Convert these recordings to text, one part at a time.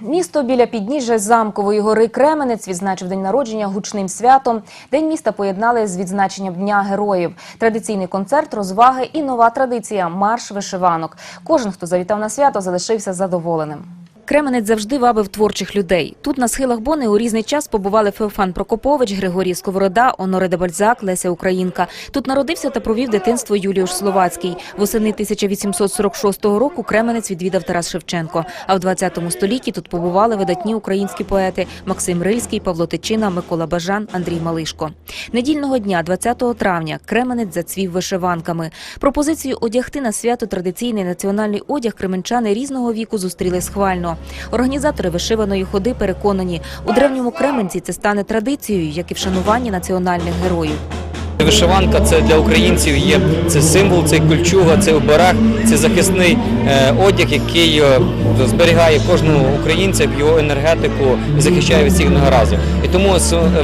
Місто біля підніжжя замкової гори Кременець відзначив день народження гучним святом. День міста поєднали з відзначенням Дня героїв. Традиційний концерт, розваги і нова традиція марш вишиванок. Кожен, хто завітав на свято, залишився задоволеним. Кременець завжди вабив творчих людей. Тут на схилах Бони у різний час побували Феофан Прокопович, Григорій Сковорода, Оноре де Бальзак, Леся Українка. Тут народився та провів дитинство Юліуш Словацький. Восени 1846 року Кременець відвідав Тарас Шевченко. А в 20 столітті тут побували видатні українські поети Максим Рильський, Павло Тичина, Микола Бажан, Андрій Малишко. Недільного дня, 20 травня, Кременець зацвів вишиванками. Пропозицію одягти на свято традиційний національний одяг кременчани різного віку зустріли схвально. Організатори вишиваної ходи переконані, у древньому Кременці це стане традицією, як і вшанування національних героїв. Вишиванка це для українців є це символ, це кульчуга, це оберег, це захисний е, одяг, який е, зберігає кожного українця його енергетику і захищає від всіх негараздів. І тому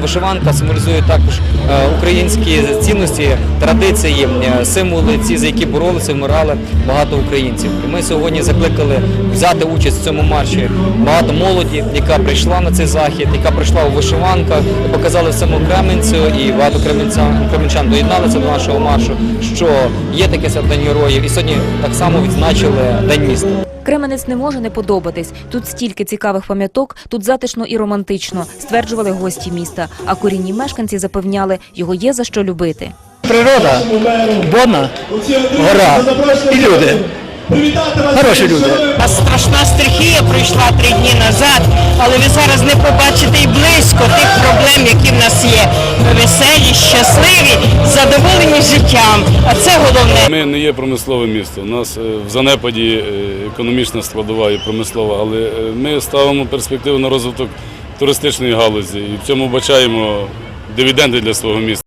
вишиванка символізує також е, українські цінності, традиції, е, символи, ці за які боролися, вмирали багато українців. І ми сьогодні закликали взяти участь в цьому марші багато молоді, яка прийшла на цей захід, яка прийшла у вишиванках, показали всьому Кременцю і багато кременцян, кременчан доєдналися до нашого маршу, що є таке свято День героїв, і сьогодні так само відзначили День міста. Кременець не може не подобатись. Тут стільки цікавих пам'яток, тут затишно і романтично, стверджували гості міста. А корінні мешканці запевняли, його є за що любити. Природа, Бона, гора і люди. Хороші люди. А страшна стихія пройшла три дні назад, але ви зараз не побачите і близько тих проблем, які в нас є. Ми веселі, щасливі, задоволені життям. А це головне. Ми не є промислове місто. У нас е, в занепаді е, економічна складова і промислова, але е, ми ставимо перспективу на розвиток туристичної галузі і в цьому бачаємо дивіденди для свого міста.